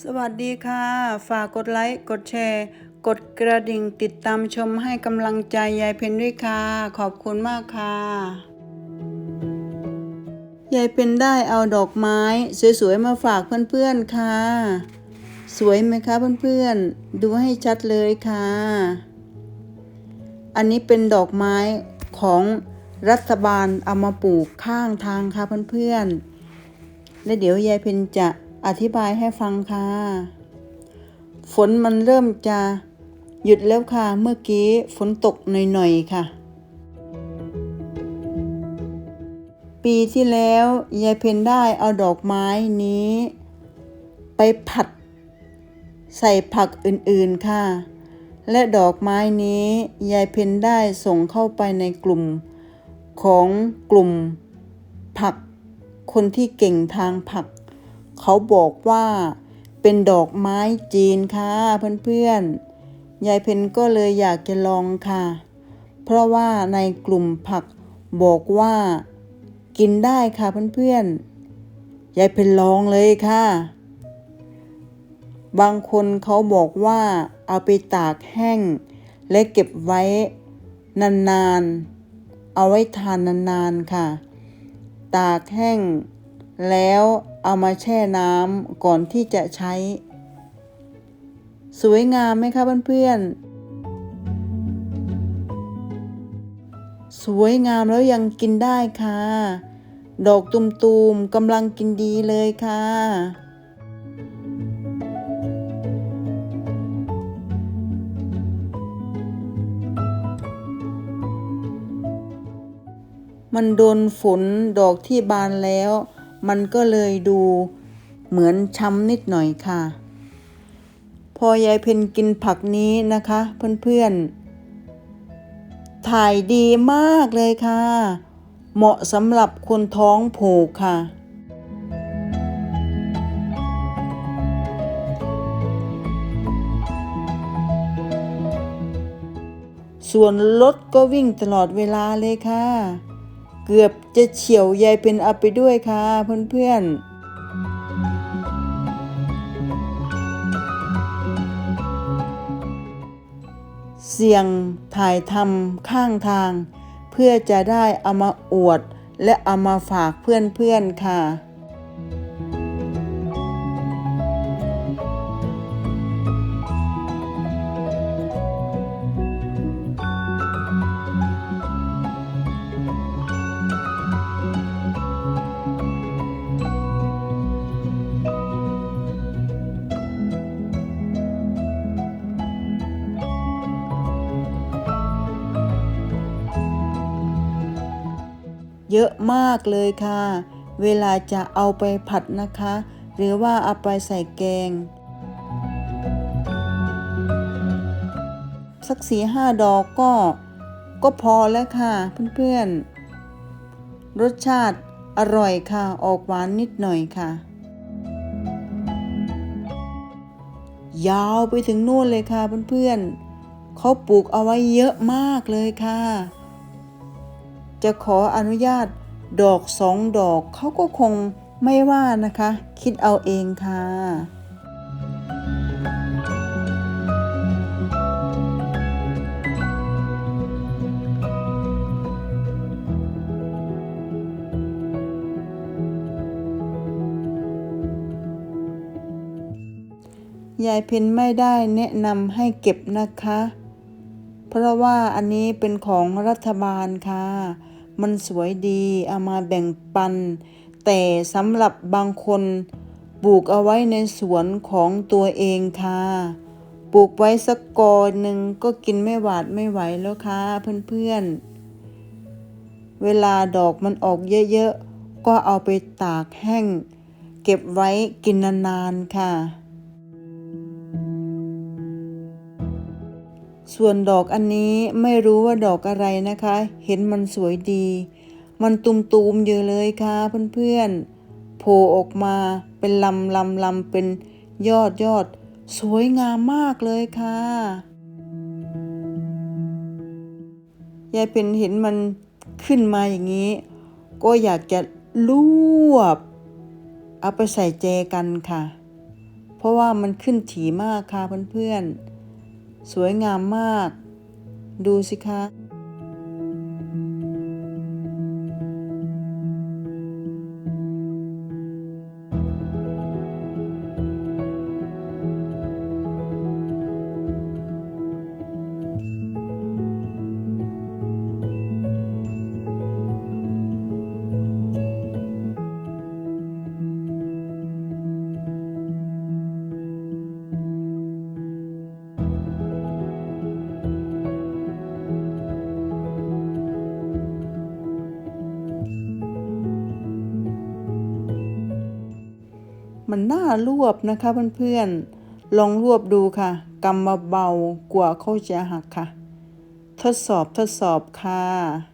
สวัสดีค่ะ ฝากกดไลค์ กดแชร์ กดกระดิ่งติดตามชมให้กำลังใจยายเพนด้วยค่ะ ขอบคุณมากค่ะ ยายเพนได้เอาดอกไม้ สวยๆ มาฝากเพื่อนๆค่ะ สวยไหมคะเพื่อนๆ ดูให้ชัดเลยค่ะ อันนี้เป็นดอกไม้ของรัฐบาลเอามาปลูกข้างทางค่ะเพื่อนๆ และเดี๋ยวยายเพนจะ อธิบายให้ฟังค่ะ ฝนมันเริ่มจะหยุดแล้วค่ะ เมื่อกี้ฝนตกหน่อยๆค่ะ ปีที่แล้วยายเพนได้เอาดอกไม้นี้ ไปผัด ใส่ผักอื่นๆค่ะ และดอกไม้นี้ยายเพนได้ส่งเข้าไปในกลุ่มของกลุ่มผักคนที่เก่งทางผัก เขาบอกว่าเป็นดอกไม้จีนค่ะเพื่อนๆ ยายเพนก็เลยอยากจะลองค่ะ เพราะว่าในกลุ่มผักบอกว่า กินได้ค่ะเพื่อนๆ ยายเพนลองเลยค่ะ บางคนเขาบอกว่าเอาไปตากแห้ง และเก็บไว้นานๆ เอาไว้ทานนานๆค่ะ ตากแห้ง แล้วเอามาแช่น้ำก่อนที่จะใช้ สวยงามไหมคะเพื่อนๆ สวยงามแล้วยังกินได้ค่ะ ดอกตุมๆกำลังกินดีเลยค่ะ มันโดนฝนดอกที่บานแล้ว มันก็เลยดูเหมือนช้ำนิดหน่อยค่ะ พอยายเพนกินผักนี้นะคะ เพื่อนๆ ถ่ายดีมากเลยค่ะ เหมาะสำหรับคนท้องผูกค่ะส่วนรถก็วิ่งตลอดเวลาเลยค่ะ กือบจะเฉียวยายเป็นเอาไปด้วยค่ะเพื่อนๆเสี่ยงถ่ายทำข้างทาง เพื่อจะได้เอามาอวด และเอามาฝากเพื่อนๆค่ะ เยอะมากเลยค่ะ เวลาจะเอาไปผัดนะคะ หรือว่าเอาไปใส่แกง สักสีห้าดอกก็ก็พอแล้วค่ะเพื่อนๆ รสชาติอร่อยค่ะ ออกหวานนิดหน่อยค่ะ ยาวไปถึงนู่นเลยค่ะเพื่อนๆเขาปลูกเอาไว้เยอะมากเลยค่ะ จะขออนุญาตดอกสองดอกเขาก็คงไม่ว่านะคะ คิดเอาเองค่ะยายเพนไม่ได้แนะนำให้เก็บนะคะ เพราะว่าอันนี้เป็นของรัฐบาลค่ะ มันสวยดีเอามาแบ่งปัน แต่สำหรับบางคนปลูกเอาไว้ในสวนของตัวเองค่ะ ปลูกไว้สักกอหนึ่งก็กินไม่หวาดไม่ไหวแล้วค่ะเพื่อนๆ เวลาดอกมันออกเยอะๆ ก็เอาไปตากแห้ง เก็บไว้กินนานๆ ค่ะ ส่วนดอกอันนี้ไม่รู้ว่าดอกอะไรนะคะ เห็นมันสวยดี มันตุมๆอยู่เลยค่ะเพื่อนๆโผล่ออกมาเป็นลำลำลำเป็นยอดยอด สวยงามมากเลยค่ะยายเป็นเห็นมันขึ้นมาอย่างนี้ ก็อยากจะรวบ เอาไปใส่แจกันค่ะ เพราะว่ามันขึ้นถี่มากค่ะเพื่อนๆ สวยงามมาก ดูสิคะ มันน่ารวบนะคะเพื่อนๆ ลองรวบดูค่ะกำมาเบากว่าเขาจะหักค่ะ ทดสอบทดสอบค่ะ